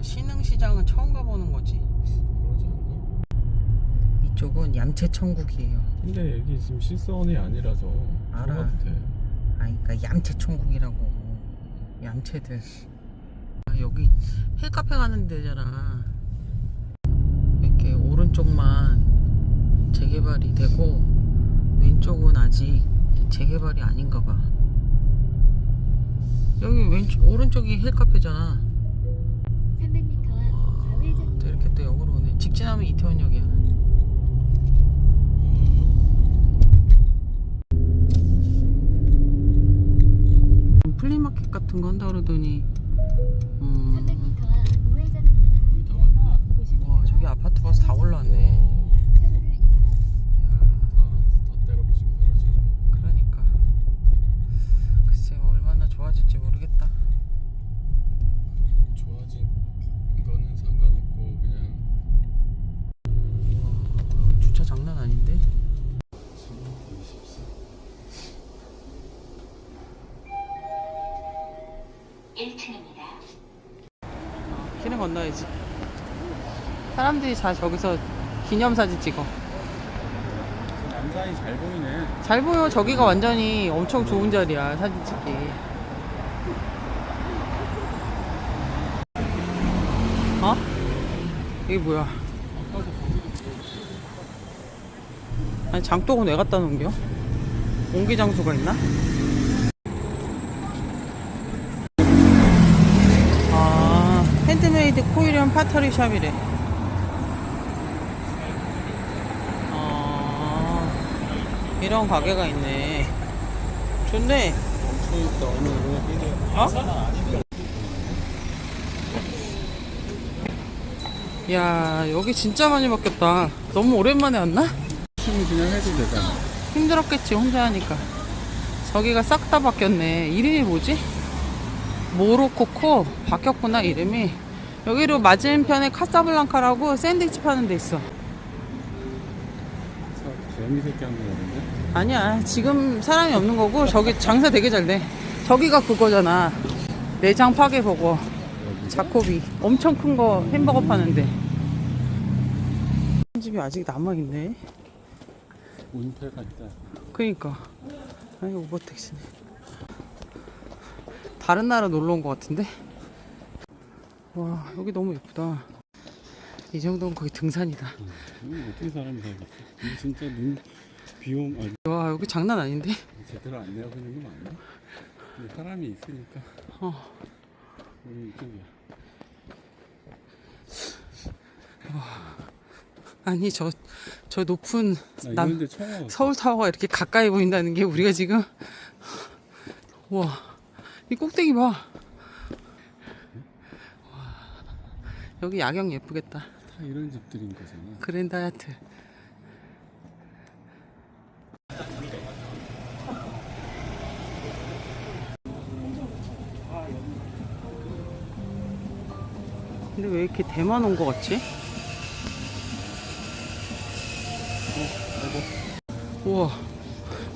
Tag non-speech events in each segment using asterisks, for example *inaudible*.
그러니까 신흥시장은 처음 가보는 거지. 그러지 않나? 이쪽은 얌체 천국이에요. 근데 여기 지금 실선이 아니라서 알아. 들어가도 돼. 아, 그러니까 얌체 천국이라고. 얌체들. 아, 여기 헬카페 가는 데잖아. 이렇게 오른쪽만 재개발이 되고 왼쪽은 아직 재개발이 아닌가 봐. 여기 왼쪽 오른쪽이 헬카페잖아. 직진하면 이태원역이야. 플리마켓 같은 거 한다 그러더니 음, 300m 앞 우회전 여기 다 왔네. 90m 와 저기 아파트 버스 다 올라왔네. 와, 차로를 이용하세요. 야, 다, 다 때려부시고 새로 지은 거. 그러니까 글쎄 뭐 얼마나 좋아질지 모르겠다. 좋아진 이거는 상관없고 그냥 와, 여기 주차 장난 아닌데? 24. 1층입니다. 길을 건너야지. 사람들이 다 저기서 기념사진 찍어. 남산이 잘 보이네. 잘 보여. 저기가 완전히 엄청 좋은 자리야. 사진 찍기. 어? 이게 뭐야? 아니 장독은 왜 갖다 놓은겨? 옹기 장소가 있나? 아 핸드메이드 코일형 파터리 샵이래. 아 이런 가게가 있네. 좋네. 어? 야 여기 진짜 많이 바뀌었다. 너무 오랜만에 왔나? 춤 그냥 해도 되잖아. 힘들었겠지 혼자 하니까. 저기가 싹 다 바뀌었네. 이름이 뭐지? 모로코코 바뀌었구나 이름이. 여기로 맞은편에 카사블랑카라고 샌드위치 파는 데 있어. 개미 새끼 한거 같은데? 아니야 지금 사람이 없는 거고 저기 장사 되게 잘 돼. 저기가 그거잖아. 내장 파괴 버거. 자코비 엄청 큰 거 햄버거 파는데 집이 아직 남아있네 운패가 있다. 그니까 아니 오버택시네 다른 나라 놀러 온것 같은데 와 여기 너무 예쁘다. 이 정도면 거의 등산이다. 음, 어떻게 사람이 살겠어? 이거 진짜 눈 비용 아니. 와 여기 장난 아닌데? 제대로 안 있는 거 맞나? 근데 사람이 있으니까. 어. 우리 이쪽이야. 아니 저 저 높은 나 남 이런데 처음 와봤어. 서울 타워가 이렇게 가까이 보인다는 게 우리가 지금. 와. 이 꼭대기 봐 여기 야경 예쁘겠다 다 이런 집들인 거잖아. 그랜드 하얏트 근데 왜 이렇게 대만 온 거 같지? 어, 우와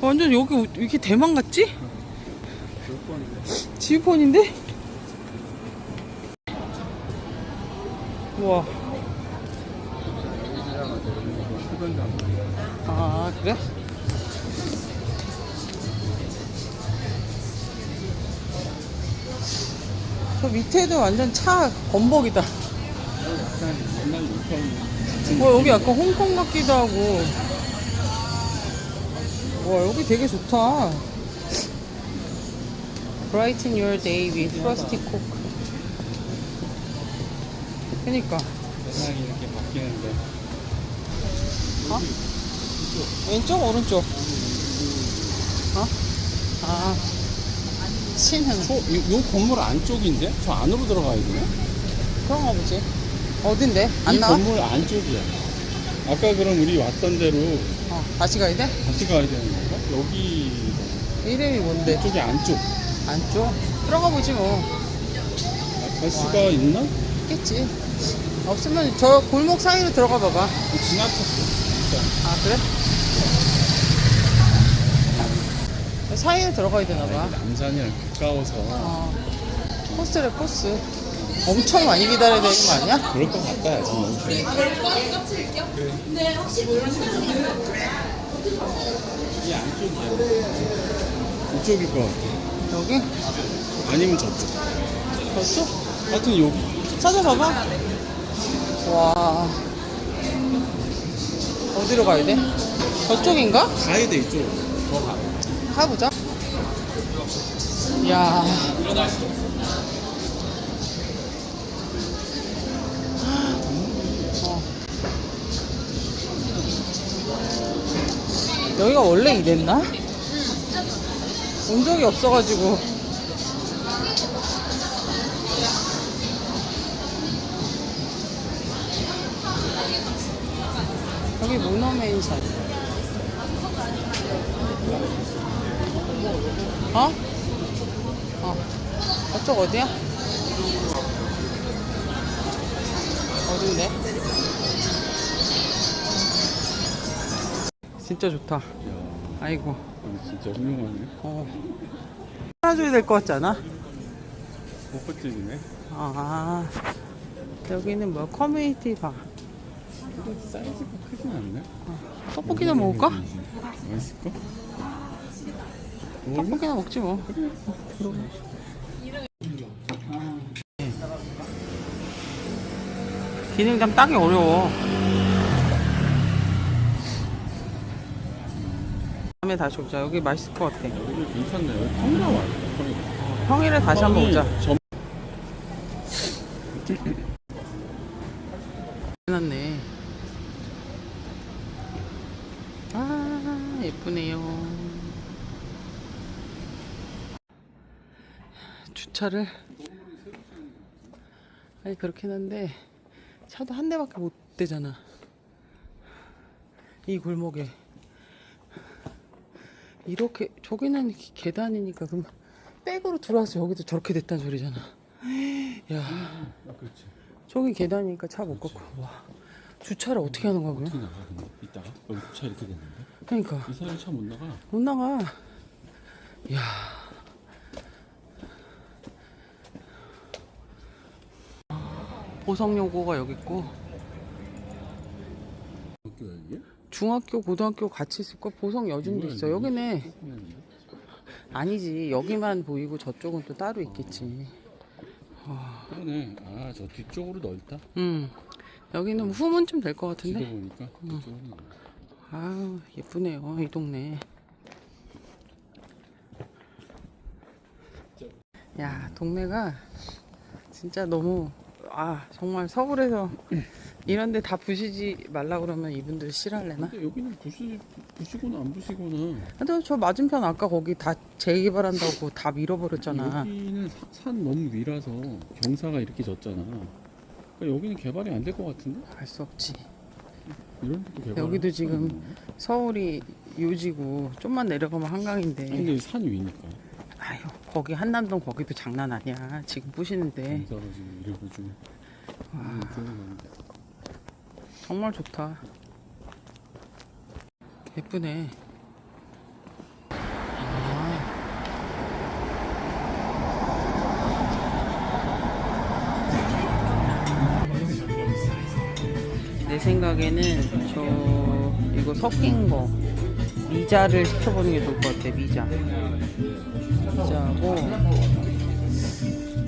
완전 여기 이렇게 대만 같지? 지우폰인데? 우와. 아 그래? 저 밑에도 완전 차 유턴 와 여기 약간 홍콩 같기도 하고 와 여기 되게 좋다 Brighten your day with Frosty Coke 그니까 세상이 이렇게 바뀌는데 어? 왼쪽 오른쪽 어? 아 신흥 저, 이, 요 건물 안쪽인데? 저 안으로 들어가야 되네? 그런가 보지 어딘데? 안 이 나와? 건물 안쪽이야. 아까 그럼 우리 왔던 대로 어 다시 가야 돼? 다시 가야 되는 건가? 여기 이름이 뭔데? 이쪽이 안쪽. 안쪽? 들어가 보지 뭐 갈 수가 있나? 있겠지 없으면 저 골목 사이로 들어가 봐봐 지나쳤어. 진짜. 아 그래? 사이에 들어가야 되나 봐 남산이랑 가까워서 어, 코스래 코스 엄청 많이 기다려야 되는 거 아니야? 그럴 것 같다 지금 이 안쪽이야 이쪽일 것 같아 여기? 아니면 저쪽 저쪽? 하여튼 여기 찾아봐봐. 와. 어디로 가야 돼? 저쪽인가? 가야 돼 이쪽 더 가 가보자. 야. 어. 여기가 원래 이랬나? 온 적이 없어가지고. 여기 문어메인샵. 어? 어. 저쪽 어디야? 어딘데? 진짜 좋다. 야 아이고. 여기 진짜 훌륭하네 어. 깔아줘야 될 것 같지 않아? 벚꽃집이네 아. 여기는 뭐야? 커뮤니티 바. 근데 사이즈가 크진 않네 떡볶이나 먹을까? 맛있을까? 떡볶이나 먹지 뭐. 기능장 따기 어려워. 다음에 다시 오자. 여기 맛있을 것 같아. 여기 괜찮네 여기 평가 와요 평일에 다시 한번 오자. 점... 해놨네. 아, 예쁘네요. 주차를. 아니, 그렇긴 한데, 차도 한 대밖에 못 대잖아. 이 골목에. 이렇게, 저기는 계단이니까, 그럼 백으로 들어와서 여기도 저렇게 됐단 소리잖아. 야. 저기 계단이니까 차 못 갖고 와 주차를 어떻게 하는 거야 어떻게 그럼? 나가 근데 이따가 여기 차 이렇게 됐는데 그러니까 이 사람이 차 못 나가 못 나가 야 보성여고가 여기 있고. 학교야 이게? 중학교 고등학교 같이 있을 거 보성 여중도 있어 여기네 아니지. 여기만 보이고 저쪽은 또 따로 있겠지. 그러네 아 저 뒤쪽으로 넓다? 음. 여기는 후문 좀 될 것 지도 같은데? 보니까 그쪽은 아유 예쁘네요 이 동네. 야 동네가 진짜 너무 아 정말 서울에서 이런데 다 부시지 말라 그러면 이분들 싫어할래나? 근데 여기는 부시, 부시거나 안 부시거나 근데 저 맞은편 아까 거기 다 재개발한다고 다 밀어버렸잖아. 여기는 사- 산 너무 위라서 경사가 이렇게 졌잖아. 그러니까 여기는 개발이 안 될 것 같은데? 알 수 없지. 이런 데도 개발 여기도 지금 서울이 요지고 좀만 내려가면 한강인데. 근데 산 위니까. 아유 거기 한남동 거기도 장난 아니야 지금 부시는데 지금 음. 정말 좋다. 예쁘네. 아. 내 생각에는 저 이거 섞인 거 미자를 시켜보는 게 좋을 것 같아. 미자. 미자하고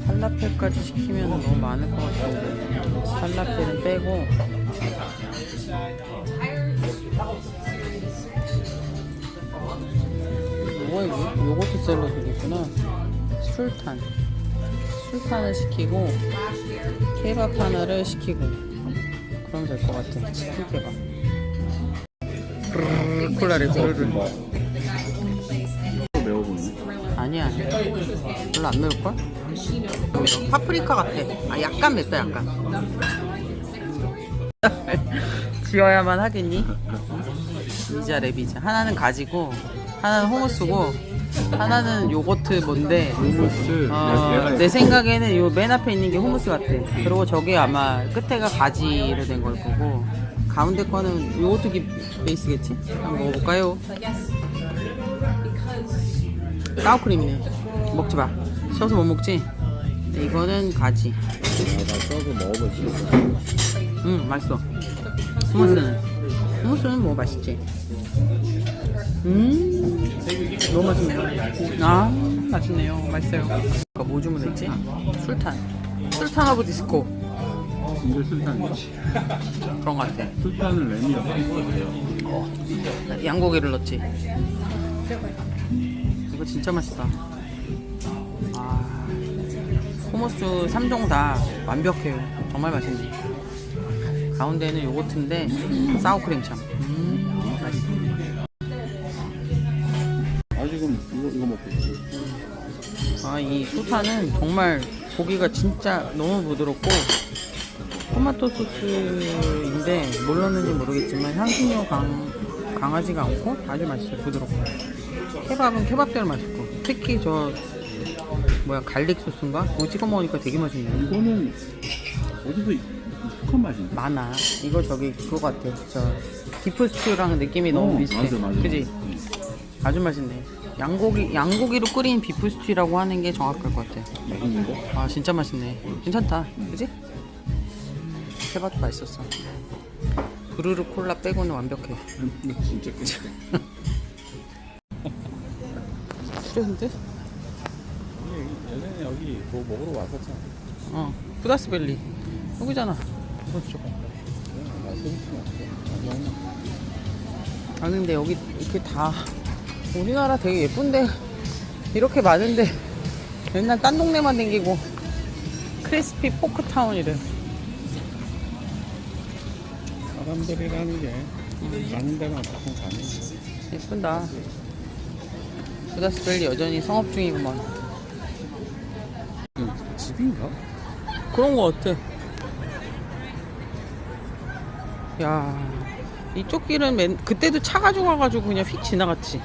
팔라펠까지 시키면 너무 많을 것 같은데 팔라펠은 빼고 뭐가 이거? 요거트 샐러드 있구나. 술탄. 술탄을 시키고 케밥 하나를 시키고 그러면 될것 같아. 치킨 케밥. 브르르 콜라를 보이네 아니야. 별로 안 매울걸? 파프리카 같아. 아 약간 맵다 약간. *laughs* 지어야만 하겠니? 미자 레비자. 하나는 가지고 하나는 호무스고 하나는 요거트 뭔데 hummus 어, 내 생각에는 요 맨 앞에 있는 게 호무스 같아. 그리고 저게 아마 끝에가 가지로 된 걸 거고 가운데 거는 요거트 기 베이스겠지? 한번 먹어볼까요? 사우크림이네. 먹지 마. 셔서 못 먹지? 이거는 가지. 나 써서 먹어볼 수 있어. 응, 맛있어. 후무스는 후무스는 뭐 맛있지? 음, 너무 맛있네요. 아, 맛있네요. 맛있어요. 뭐 주문했지? 술탄. 술탄 오브 디스코. 진짜 술탄인가? 그런 것 같아. 술탄은 램이었어. 양고기를 넣었지. 이거 진짜 맛있다. 아, 호모스 3종 다 완벽해요. 정말 맛있네. 가운데는 요거트인데 사우크림 참. 음, 맛있어. 아 지금 이거 이거 먹고 있어. 아, 이 소타는 정말 고기가 진짜 너무 부드럽고 토마토 소스인데 뭘 넣는지 모르겠지만 향신료 강, 강하지가 않고 아주 맛있어요. 부드럽고. 케밥은 케밥대로 맛있고 특히 저 뭐야 갈릭 소스인가? 그거 찍어 먹으니까 되게 맛있네. 이거는 어디서 익숙한 맛인데? 많아. 이거 저기 그거 같아. 저 비프스튜랑 느낌이 너무 어, 비슷해. 맞아, 맞아. 그지? 아주 맛있네. 양고기 양고기로 끓인 비프스튜라고 하는 게 정확할 것 같아. 맛있는데? 아 진짜 맛있네. 괜찮다. 그지? 케밥도 맛있었어. 브루르 콜라 빼고는 완벽해. 진짜 괜찮아. 그랬는데? 예전에 여기 뭐 먹으러 왔었잖아. 어. 부다스밸리. 여기잖아. 그렇죠. 아 근데 여기 이렇게 다 우리나라 되게 예쁜데 이렇게 많은데 맨날 딴 동네만 댕기고 크리스피 포크타운이래 사람들이라는 게 가는 데만 보통 가는 예쁜다 부다스밸리 여전히 성업 중이구만 그 집인가? 그런 거 같아 야 이쪽 길은 맨 그때도 차 가지고 와가지고 그냥 휙 지나갔지.